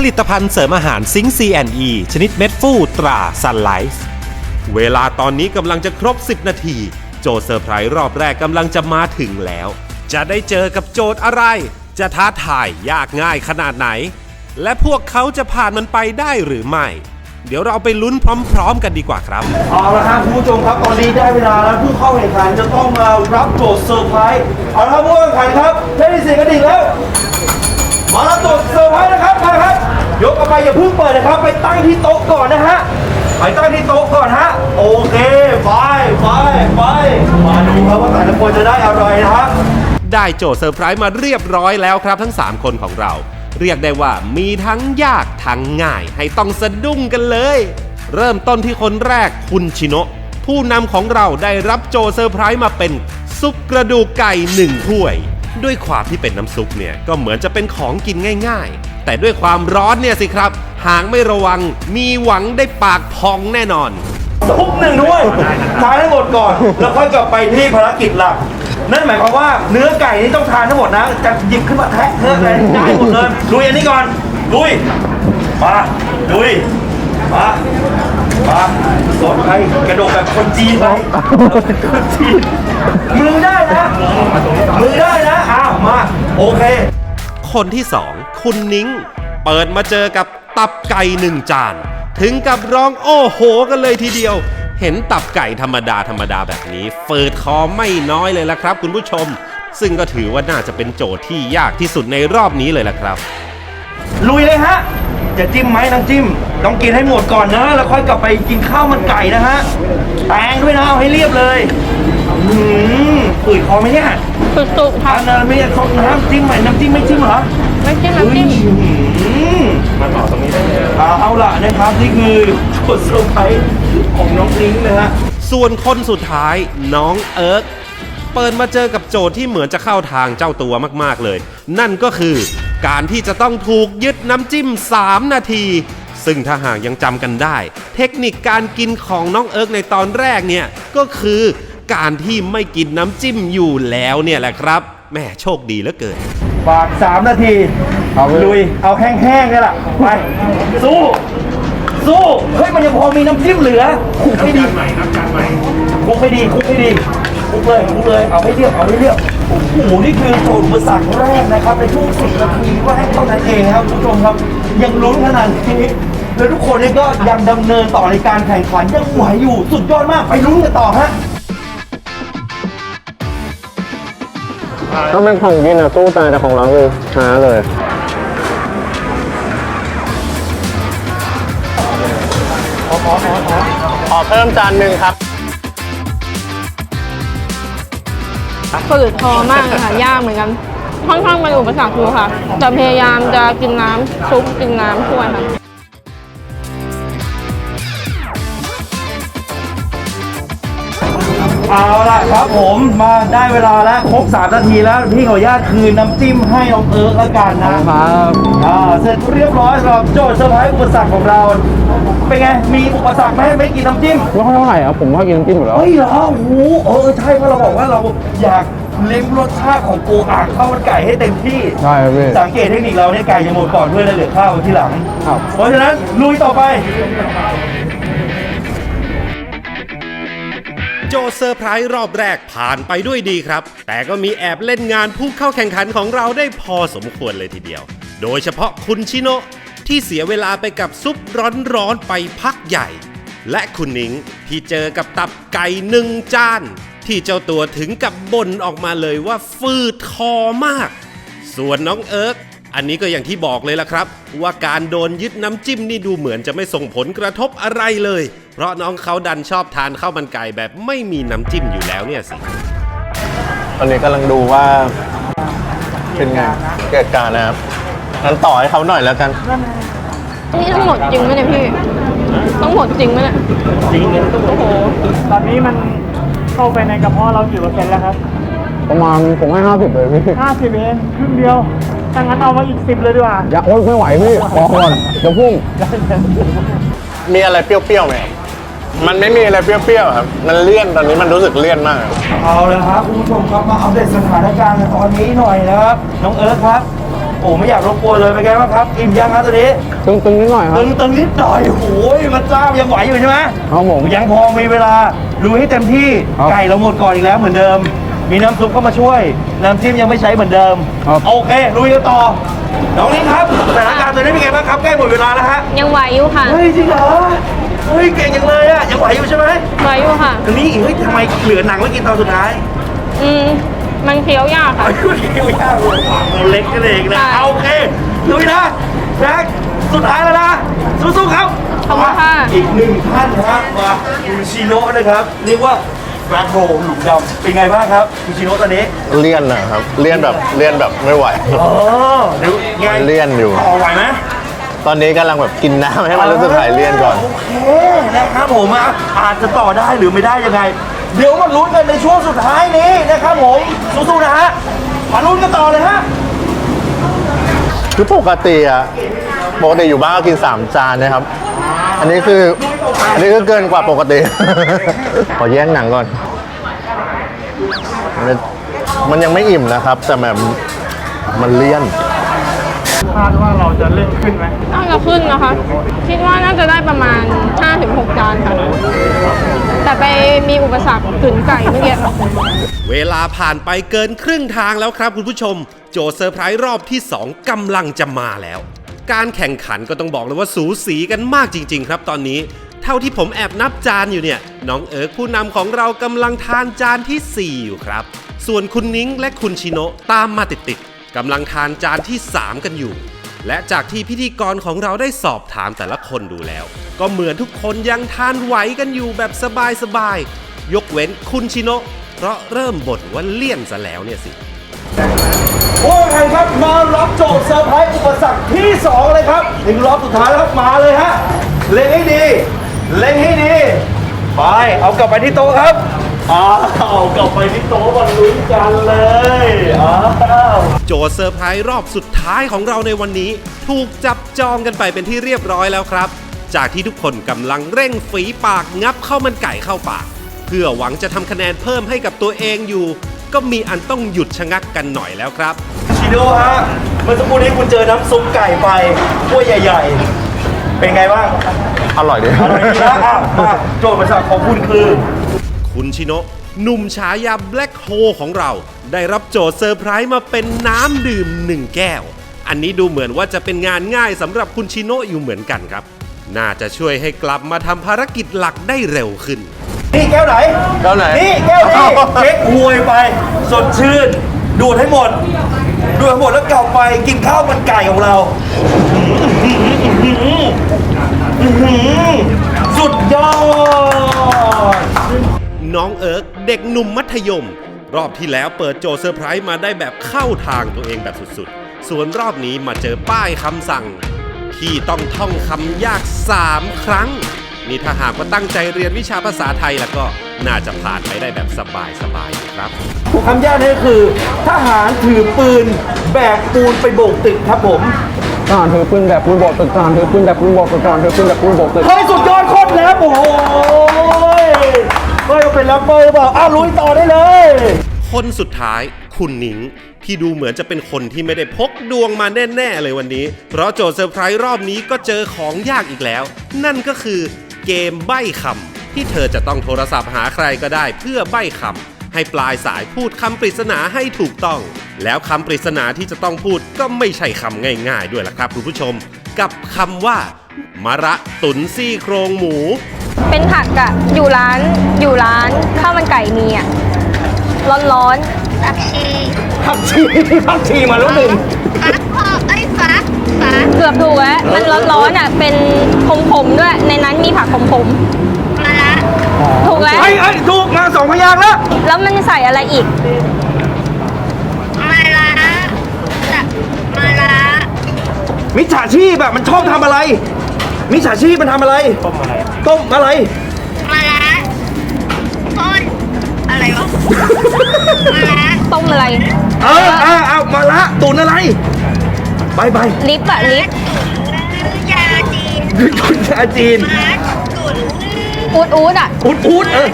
ผลิตภัณฑ์เสริมอาหารซิงซีแอนอีชนิดเม็ดฟูตราซันไลฟ์เวลาตอนนี้กำลังจะครบ 10 นาที โจทย์เซอร์ไพรส์รอบแรกกำลังจะมาถึงแล้ว จะได้เจอกับโจทย์อะไร จะท้าทายยากง่ายขนาดไหน และพวกเขาจะผ่านมันไปได้หรือไม่ เดี๋ยวเราไปลุ้นพร้อม ๆ กันดีกว่าครับ เอาละครับคุณผู้ชมครับตอนนี้ได้เวลาแล้วผู้เข้าแข่งขันจะต้องมารับโจทย์เซอร์ไพรส์เอาละครับผู้แข่งขันครับได้ยินเสียงกระดิ่งแล้วมารับโจทย์เซอร์ไพรส์นะครับมาครับ ยกออกไปอย่าเพิ่งเปิดนะครับ ไปตั้งที่โต๊ะก่อนนะฮะ ไปตั้งที่โต๊ะก่อนฮะ โอเค ไป ไป ไป มาดูครับว่าแต่ละคนจะได้อะไรนะฮะ ได้โจทย์เซอร์ไพรส์มาเรียบร้อยแล้วครับทั้ง 3 คนของเรา เรียกได้ว่ามีทั้งยากทั้งง่าย ให้ต้องสะดุ้งกันเลย เริ่มต้นที่คนแรกคุณชิโนะผู้นำของเราได้รับโจทย์เซอร์ไพรส์มาเป็นซุปกระดูกไก่หนึ่งถ้วย ด้วยความที่เป็นน้ำซุปเนี่ยก็เหมือนจะเป็นของกินง่าย แต่ด้วยความร้อนเนี่ยสิครับ หากไม่ระวัง มีหวังได้ปากพองแน่นอน ทุกหนึ่งด้วยทานให้หมดก่อน แล้วค่อยกลับไปที่ภารกิจหลัก นั่นหมายความว่าเนื้อไก่นี่ต้องทานทั้งหมดนะ จะหยิบขึ้นมาแทะเทอะเลยได้หมดเลยลุยอันนี้ก่อนลุยมาลุยมามาสดไปกระโดดแบบคนจีนไปคนจีนมือได้นะมือได้นะอ้าวมา โอเค คนที่สอง คุณนิ้ง เปิดมาเจอกับตับไก่หนึ่งจาน ถึงกับร้องโอ้โหกันเลยทีเดียว เห็นตับไก่ธรรมดาธรรมดาแบบนี้เฟิดคอไม่น้อยเลยละครับ คุณผู้ชม ซึ่งก็ถือว่าน่าจะเป็นโจทย์ที่ยากที่สุดในรอบนี้เลยละครับ ลุยเลยฮะอย่าจิ้มไหมน้ำจิ้ม ต้องกินให้หมดก่อนนะ แล้วค่อยกลับไปกินข้าวมันไก่นะฮะแตงด้วยนะเอาให้เรียบเลยอืมปืดคอไหมเนี่ย สุดๆค่ะทานอะไรไม่ได้ซดน้ำจิ้มไหมน้ำจิ้มไม่จิ้มเหรอ ไม่จิ้มน้ำจิ้มอืมมาต่อตรงนี้ได้เลยเอาล่ะนะครับนี่คือโจทย์เซอร์ไพรส์ของน้องลิงก์นะฮะส่วนคนสุดท้ายน้องเอิร์กเปิดมาเจอกับโจทย์ที่เหมือนจะเข้าทางเจ้าตัวมากๆเลย นั่นก็คือ การที่จะต้องถูกยึดน้ำจิ้ม 3 นาที ซึ่งถ้าหากยังจำกันได้ เทคนิคการกินของน้องเอิร์กในตอนแรกเนี่ยก็คือการที่ไม่กินน้ำจิ้มอยู่แล้วเนี่ยแหละครับแหม่โชคดีเหลือเกิน ฝากสามนาทีลุย เอาแห้งๆนี่แหละไป สู้ สู้ เฮ้ย มันยังพอมีน้ำจิ้มเหลือ คุกให้ดีคุกให้ดี คุกให้ดี คุกเลย คุกเลย เอาให้เรียบ เอาให้เรียบ โอ้โห นี่คือโจทย์อุปสรรคแรกนะครับ ในช่วงสิบนาทีแรกเท่านั้นเองครับคุณผู้ชมครับ ยังลุ้นขนาดนี้ แล้วทุกคนนี่ก็ยังดำเนินต่อในการแข่งขันยังไหวอยู่ สุดยอดมาก ไปลุ้นกันต่อฮะ ถ้าเป็นของกินอะสู้ตายแต่ของเราคือช้าเลยขอเพิ่มจานหนึ่งครับ ฝืดคอมากเลยค่ะ ยากเหมือนกัน ค่อนข้างเป็นอุปสรรคอยู่ค่ะจะพยายามจะกินน้ำซุปกินน้ำช่วยค่ะ เอาล่ะครับผมมาได้เวลาแล้วครบ3นาทีแล้วพี่ขออนุญาตคืนน้ำจิ้มให้น้องเอิร์กแล้วกันนะครับอ่าเสร็จเรียบร้อยสำหรับโจทย์เซอร์ไพรส์อุปสรรคของเรา เป็นไงมีอุปสรรคไหมไม่กินน้ำจิ้มไม่ค่อยเท่าไหร่ครับผมว่ากินน้ำจิ้มอยู่แล้วเฮ้ยเหรอโอ้โหเออใช่เพราะเราบอกว่าเราอยากลิ้มรสชาติของโกอ่างข้าวมันไก่ให้เต็มที่ ใช่ครับพี่สังเกตเทคนิคเราเนี่ยไก่จะหมดก่อนเพื่อจะเหลือข้าวไว้ที่หลัง ครับ เพราะฉะนั้นลุยต่อไป โจเซอร์ไพรส์รอบแรกผ่านไปด้วยดีครับ แต่ก็มีแอบเล่นงานผู้เข้าแข่งขันของเราได้พอสมควรเลยทีเดียว โดยเฉพาะคุณชิโนที่เสียเวลาไปกับซุปร้อนๆไปพักใหญ่ และคุณนิงที่เจอกับตับไก่หนึ่งจาน ที่เจ้าตัวถึงกับบ่นออกมาเลยว่าฟืดคอมาก ส่วนน้องเอิร์ก อันนี้ก็อย่างที่บอกเลยล่ะครับ ว่าการโดนยึดน้ำจิ้มนี่ดูเหมือนจะไม่ส่งผลกระทบอะไรเลย เพราะน้องเขาดันชอบทานข้าวมันไก่แบบไม่มีน้ำจิ้มอยู่แล้วเนี่ยสิ ตอนนี้กำลังดูว่าเป็นไงเกิดการนะครับงั้นต่อให้เขาหน่อยแล้วกัน นี่ทั้งหมดจริงไหมเนี่ยพี่ ต้องหมดจริงไหมเนี่ยจริงเลยโอ้โห ตอนนี้มันเข้าไปในกระเพาะเรากี่เปอร์เซ็นต์แล้วครับ ประมาณผมให้ห้าสิบเลยพี่50เองครึ่งเดียว ถ้างั้นเอามาอีก10เลยดีกว่าอย่าโอ๊ยไม่ไหวพี่พอก่อนเดี๋ยวพุ่งมีอะไรเปรี้ยวๆไหมครับมันไม่มีอะไรเปรี้ยวๆครับ มันเลี่ยนตอนนี้มันรู้สึกเลี่ยนมากครับเอาละครับคุณผู้ชมครับมาอัปเดตสถานการณ์กันตอนนี้หน่อยนะครับ น้องเอิร์ธครับโอ้ไม่อยากรบกวนเลยเป็นไงบ้างครับอิ่มยังครับตอนนี้ตึงตึงนิดหน่อยครับตึงตึงนิดหน่อยโอ้ยมันจ้ามยังไหวอยู่ใช่ไหมครับผมยังพอมีเวลาลุยให้เต็มที่ครับไก่เราหมดก่อนอีกแล้วเหมือนเดิม มีน้ำซุปเข้ามาช่วย น้ำจิ้มยังไม่ใช้เหมือนเดิม ครับ โอเคลุยกันต่อ น้องนิ้งครับสถานการณ์ตอนนี้เป็นไงบ้างครับ ใกล้หมดเวลาแล้วฮะ ยังไหวอยู่ค่ะ เฮ้ยจริงเหรอ เฮ้ยเก่งจังเลยอะยังไหวอยู่ใช่ไหมไหวอยู่ค่ะ ตรงนี้อีกเฮ้ยทำไมเหลือหนังไว้กินตอนสุดท้ายอืม มันเคี้ยวยากค่ะ อายุเดียวยากเลยเราเล็กกันเองนะใช่เอาโอเคลุยนะแจ็คสุดท้ายแล้วนะสู้ๆครับขอบคุณค่ะอีกหนึ่งท่านนะครับมาคุณชิโนะนะครับเรียกว่า แบล็คโฮหลุมดำเป็นไงบ้างครับคุณชิโนะตอนนี้เลี่ยนนะครับ เลี่ยนแบบเลี่ยนแบบไม่ไหว อ๋อเดี๋ยวไงเลี่ยนอยู่ ต่อไหวไหมตอนนี้กำลังแบบกินน้ำให้มันรู้สึกหายเลี่ยนก่อน โอเคนะครับผมอะอาจจะต่อได้หรือไม่ได้ยังไง เดี๋ยวมาลุ้นกันในช่วงสุดท้ายนี้นะครับผมสู้ๆนะฮะมาลุ้นกันต่อเลยฮะ คือปกติอะปกติอยู่บ้านก็กิน 3 จานนะครับ อันนี้คือ อันนี้คือเกินกว่าปกติ ขอแย่งหนังก่อนมันมันยังไม่อิ่มนะครับ แต่แบบมันเลี่ยน คาดว่าเราจะเล่นขึ้นไหมน่าจะขึ้นนะคะ คิดว่าน่าจะได้ประมาณ 5-6 จานค่ะ แต่ไปมีอุปสรรคถึงไก่เมื่อกี้เวลาผ่านไปเกินครึ่งทางแล้วครับคุณผู้ชม โจทย์เซอร์ไพรส์รอบที่ 2กำลังจะมาแล้ว การแข่งขันก็ต้องบอกเลยว่าสูสีกันมากจริง ๆ ครับตอนนี้ เท่าที่ผมแอบนับจานอยู่เนี่ยน้องเอิร์กผู้นำของเรากำลังทานจานทีสี่ 4 อยู่ครับ ส่วนคุณนิ้งและคุณชิโนะตามมาติดๆกำลังทานจานที่ 3 กันอยู่ และจากที่พิธีกรของเราได้สอบถามแต่ละคนดูแล้ว ก็เหมือนทุกคนยังทานไหวกันอยู่แบบสบายๆยกเว้นคุณชิโนะเพราะเริ่มบ่นว่าเลี่ยนซะแล้วเนี่ยสิ โอ้ยครับมารับโจทย์เซอร์ไพรส์อุปสรรคที่ 2 เลยครับถึงรอบสุดท้ายแล้วครับมาเลยฮะเล็งให้ดี เล็งให้ดี ไป เอากลับไปที่โต๊ะครับอ้าวเอากลับไปที่โต๊ะมาลุ้นกันเลยอ้าวโจทย์เซอร์ไพรส์รอบสุดท้ายของเราในวันนี้ ถูกจับจองกันไปเป็นที่เรียบร้อยแล้วครับ จากที่ทุกคนกำลังเร่งฝีปากงับข้าวมันไก่เข้าปาก เพื่อหวังจะทำคะแนนเพิ่มให้กับตัวเองอยู่ ก็มีอันต้องหยุดชะงักกันหน่อยแล้วครับ ชิโดฮะเมื่อสักครู่นี้คุณเจอน้ำซุปไก่ไปถ้วยใหญ่ๆ เป็นไงบ้างอร่อยดีอร่อยดีนะอะมาโจทย์อุปสรรคของคุณคือคุณชิโนะหนุ่มฉายาแบล็คโฮของเรา ได้รับโจทย์เซอร์ไพรส์มาเป็นน้ำดื่มหนึ่งแก้ว อันนี้ดูเหมือนว่าจะเป็นงานง่ายสำหรับคุณชิโนะอยู่เหมือนกันครับ น่าจะช่วยให้กลับมาทำภารกิจหลักได้เร็วขึ้น นี่แก้วไหนแก้วไหนนี่แก้วนี้เค้กหวยไป สดชื่น ดูดให้หมด ดูดให้หมดแล้วกลับไปกินข้าวมันไก่ของเราอื้อหือสุดยอด น้องเอิร์กเด็กหนุ่มมัธยม รอบที่แล้วเปิดโจทย์เซอร์ไพรส์มาได้แบบเข้าทางตัวเองแบบสุดๆ ส่วนรอบนี้มาเจอป้ายคำสั่ง ที่ต้องท่องคำยาก 3 ครั้ง นี่ถ้าหากว่าตั้งใจเรียนวิชาภาษาไทยแล้วก็น่าจะผ่านไปได้แบบสบายๆครับคำยากนี่ก็คือ ทหารถือปืนแบกปูนไปโบกตึกครับผมทหารถือปืนแบบปืนโบกตึกทหารถือปืนแบบปืนโบกตึกทหารถือปืนแบบปืนโบกตึกเฮ้ยสุดยอดโคตรแล้วโอ้โหเฮ้ยเป็นแรปเปอร์หรือเปล่าอ้าวลุยต่อได้เลย คนสุดท้ายคุณหนิงที่ดูเหมือนจะเป็นคนที่ไม่ได้พกดวงมาแน่ ๆ เลยวันนี้ เพราะโจทย์เซอร์ไพรส์รอบนี้ก็เจอของยากอีกแล้ว นั่นก็คือ เกมใบ้คำที่เธอจะต้องโทรศัพท์หาใครก็ได้เพื่อใบ้คำให้ปลายสายพูดคำปริศนาให้ถูกต้อง แล้วคำปริศนาที่จะต้องพูดก็ไม่ใช่คำง่าย ๆ ด้วยล่ะครับคุณผู้ชม กับคำว่ามะระตุนซี่โครงหมู เป็นผักอะอยู่ร้านอยู่ร้านข้าวมันไก่มีอะร้อนผักชีพักชีพักชีมาแล้วหนึ่งฟักพอไอ้ยฟัก ฟักๆเกือบถูกแล้วมันร้อนๆอะเป็นขมๆด้วย ในนั้นมีผักขมมะระๆถูกแล้วไอ้ไอ้ยถูกมาสองพยางค์แล้ว แล้วมันใส่อะไรอีกมะระจะมะระมิจฉาชีพแบบมันชอบทำอะไร มิจฉาชีพมันทำอะไร ต้มอะไร ต้มอะไรมะระต้นอะไรวะมะระต้มอะไร เออเออเอามาละตุนอะไร ไปไปลิปอะลิปตุ๋นยาจีนคุณชาจีนมะระตุ๋นอูดอูดอะอุดอุดเออ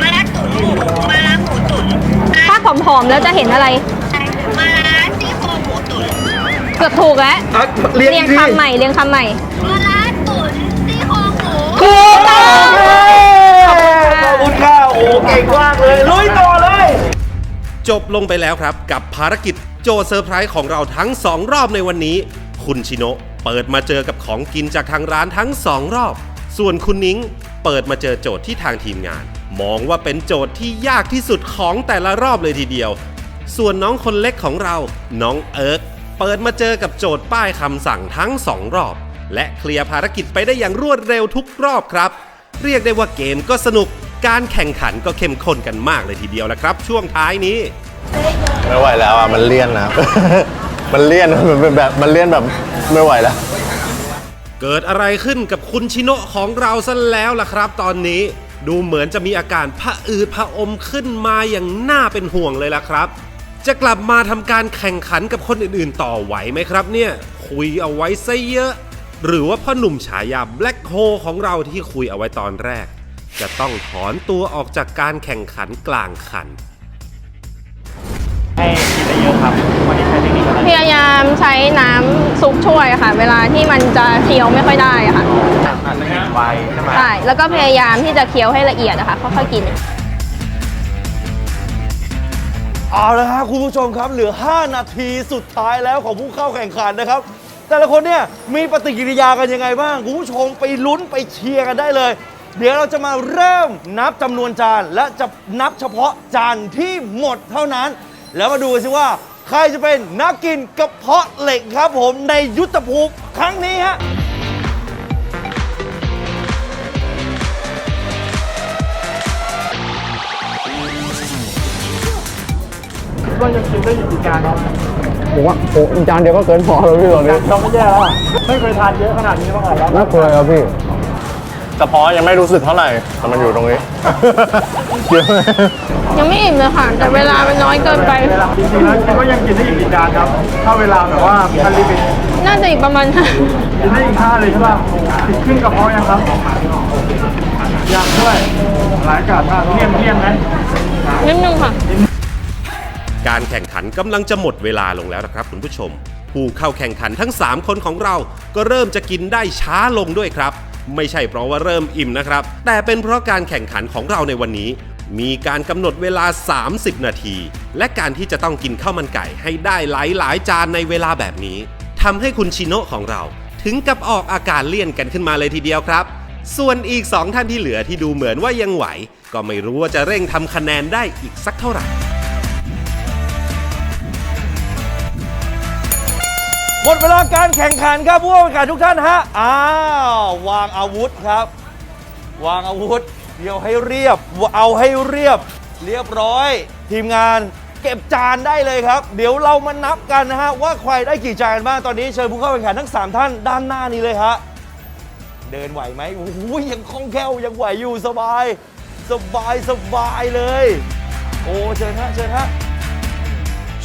มะระตุ๋นหมูมะระหมูตุ๋นถ้าผอมๆแล้วจะเห็นอะไรมะระซี่โครงหมูตุ๋นกือบถูกแล้วอะเรียงเรียงดีคำใหม่เรียงคำใหม่ปลาร้าตุ๋นซี่โครงหมูถูกต้องขขออบบคุคุณณค่ะค่ะโอ้เก่งมากเลยลุยต่อเลย จบลงไปแล้วครับกับภารกิจ โจทย์เซอร์ไพรส์ของเราทั้ง 2 รอบในวันนี้ คุณชิโนะเปิดมาเจอกับของกินจากทางร้านทั้ง 2 รอบ ส่วนคุณนิ้งเปิดมาเจอโจทย์ที่ทางทีมงาน มองว่าเป็นโจทย์ที่ยากที่สุดของแต่ละรอบเลยทีเดียว ส่วนน้องคนเล็กของเรา น้องเอิร์กเปิดมาเจอกับโจทย์ป้ายคำสั่งทั้ง 2 รอบ และเคลียร์ภารกิจไปได้อย่างรวดเร็วทุกรอบครับ เรียกได้ว่าเกมก็สนุก การแข่งขันก็เข้มข้นกันมากเลยทีเดียวละครับ ช่วงท้ายนี้ ไม่ไหวแล้วอะ มันเลี่ยนนะ มันเลี่ยนมันเป็นแบบ มันเลี่ยนแบบ ไม่ไหวแล้ว เกิดอะไรขึ้นกับคุณชิโนะของเราซะแล้วล่ะครับ ตอนนี้ ดูเหมือนจะมีอาการผะอืดผะอมขึ้นมาอย่างน่าเป็นห่วงเลยล่ะครับ จะกลับมาทำการแข่งขันกับคนอื่นๆ ต่อไหวไหมครับ เนี่ย คุยเอาไว้ซะเยอะ หรือว่าพ่อหนุ่มฉายาแบล็คโฮของเราที่คุยเอาไว้ตอนแรก จะต้องถอนตัวออกจากการแข่งขันกลางคัน ให้กินได้เยอะครับวันนี้ใช้เทคนิคอะไรพยายามใช้น้ำซุปช่วยค่ะ เวลาที่มันจะเคี้ยวไม่ค่อยได้อะค่ะอาจจะกินไวใช่ไหมใช่แล้วก็พยายามที่จะเคี้ยวให้ละเอียดอะค่ะค่อยๆกิน เอาละครับคุณผู้ชมครับเหลือ 5 นาทีสุดท้ายแล้วของผู้เข้าแข่งขันนะครับ แต่ละคนเนี่ยมีปฏิกิริยากันยังไงบ้างคุณผู้ชมไปลุ้นไปเชียร์กันได้เลย เดี๋ยวเราจะมาเริ่มนับจำนวนจาน และจะนับเฉพาะจานที่หมดเท่านั้น แล้วมาดูกันสิว่า ใครจะเป็นนักกินกระเพาะเหล็กครับผมในยุทธภูมิครั้งนี้ฮะว่ายังกินได้อยู่กี่จานครับผมว่าโอ้จานเดียวก็เกินพอแล้วพี่ตอนนี้เราไม่แย่แล้วอะไม่เคยทานเยอะขนาดนี้มาก่อนแล้วน่าเคยครับพี่ แต่พอยังไม่รู้สึกเท่าไหร่แต่มันอยู่ตรงนี้ เยอะยังไม่อิ่มเลยค่ะ แต่เวลามันน้อยเกินไปเวลาจริงๆแล้วคิดว่ายังกินได้อีกกี่จานครับ ถ้าเวลาแบบว่าทันลิมิตน่าจะอีกประมาณ กินได้อีกห้าเลยใช่ป่ะติดขึ้นกระเพาะยังครับยังด้วยหลายกาดมากเลี่ยนเลี่ยนไหมนิดนึงค่ะ การแข่งขันกำลังจะหมดเวลาลงแล้วนะครับคุณผู้ชม ผู้เข้าแข่งขันทั้ง 3 คนของเราก็เริ่มจะกินได้ช้าลงด้วยครับ ไม่ใช่เพราะว่าเริ่มอิ่มนะครับ แต่เป็นเพราะการแข่งขันของเราในวันนี้ มีการกำหนดเวลา 30 นาที และการที่จะต้องกินข้าวมันไก่ให้ได้หลายๆจานในเวลาแบบนี้ทำให้คุณชิโนะของเรา ถึงกับออกอาการเลี่ยนกันขึ้นมาเลยทีเดียวครับ ส่วนอีก 2 ท่านที่เหลือที่ดูเหมือนว่ายังไหว ก็ไม่รู้ว่าจะเร่งทำคะแนนได้อีกสักเท่าไหร่ หมดเวลาการแข่งขันครับผู้เข้าแข่งขันทุกท่านฮะ อ้าว วางอาวุธครับ วางอาวุธ เดี๋ยวให้เรียบ เอาให้เรียบ เรียบร้อย ทีมงานเก็บจานได้เลยครับ เดี๋ยวเรามานับกันนะฮะ ว่าใครได้กี่จานบ้างตอนนี้เชิญผู้เข้าแข่งขันทั้ง 3 ท่านด้านหน้านี้เลยฮะ เดินไหวไหมโอ้โหยังคล่องแคล่วยังไหวอยู่สบาย สบายสบายเลย โอ้เชิญฮะเชิญฮะ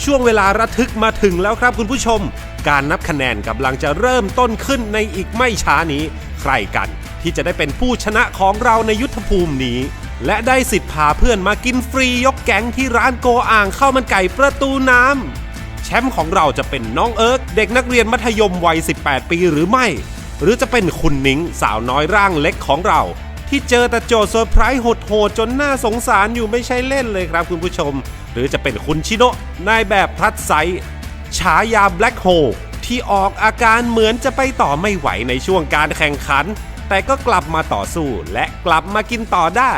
ช่วงเวลาระทึกมาถึงแล้วครับคุณผู้ชม การนับคะแนนกำลังจะเริ่มต้นขึ้นในอีกไม่ช้านี้ ใครกันที่จะได้เป็นผู้ชนะของเราในยุทธภูมินี้ และได้สิทธิ์พาเพื่อนมากินฟรียกแก๊งที่ร้านโกอ่างข้าวมันไก่ประตูน้ำแชมป์ของเราจะเป็นน้องเอิร์กเด็กนักเรียนมัธยมวัย 18 ปีหรือไม่ หรือจะเป็นคุณนิ้งสาวน้อยร่างเล็กของเรา ที่เจอแต่โจทย์เซอร์ไพรส์โหดๆจนน่าสงสารอยู่ไม่ใช่เล่นเลยครับคุณผู้ชม หรือจะเป็นคุณชิโนะนายแบบพลัดไซ ฉายาแบล็คโฮที่ออกอาการเหมือนจะไปต่อไม่ไหวในช่วงการแข่งขัน แต่ก็กลับมาต่อสู้และกลับมากินต่อได้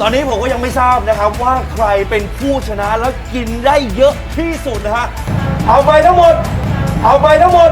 ตอนนี้ผมก็ยังไม่ทราบนะครับว่าใครเป็นผู้ชนะแล้วกินได้เยอะที่สุดนะฮะ เอาไปทั้งหมด เอาไปทั้งหมด